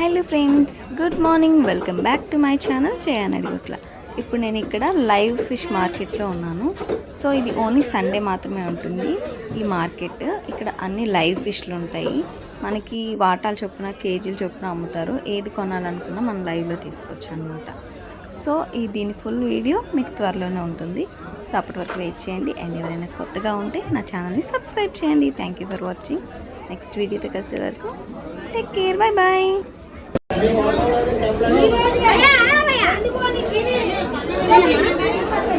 Hello friends good morning. Welcome back to my channel చేయనడిగుట్ల ఇప్పుడు నేను ఇక్కడ లైవ్ ఫిష్ మార్కెట్లో ఉన్నాను. సో ఇది ఓన్లీ సండే మాత్రమే ఉంటుంది ఈ మార్కెట్. ఇక్కడ అన్ని లైవ్ ఫిష్లు ఉంటాయి. మనకి వాటాలు చొప్పున కేజీలు చొప్పున అమ్ముతారు. ఏది కొనాలనుకున్నా మనం లైవ్లో తీసుకోవచ్చు అనమాట సో ఈ దీని ఫుల్ వీడియో మీకు త్వరలోనే ఉంటుంది. సో అప్పటి వరకు వెయిట్ చేయండి. అండ్ ఎవరైనా కొత్తగా ఉంటే నా ఛానల్ని సబ్స్క్రైబ్ చేయండి. Thank you for watching next వీడియోతో కలిసే వరకు టేక్ కేర్ బాయ్ బాయ్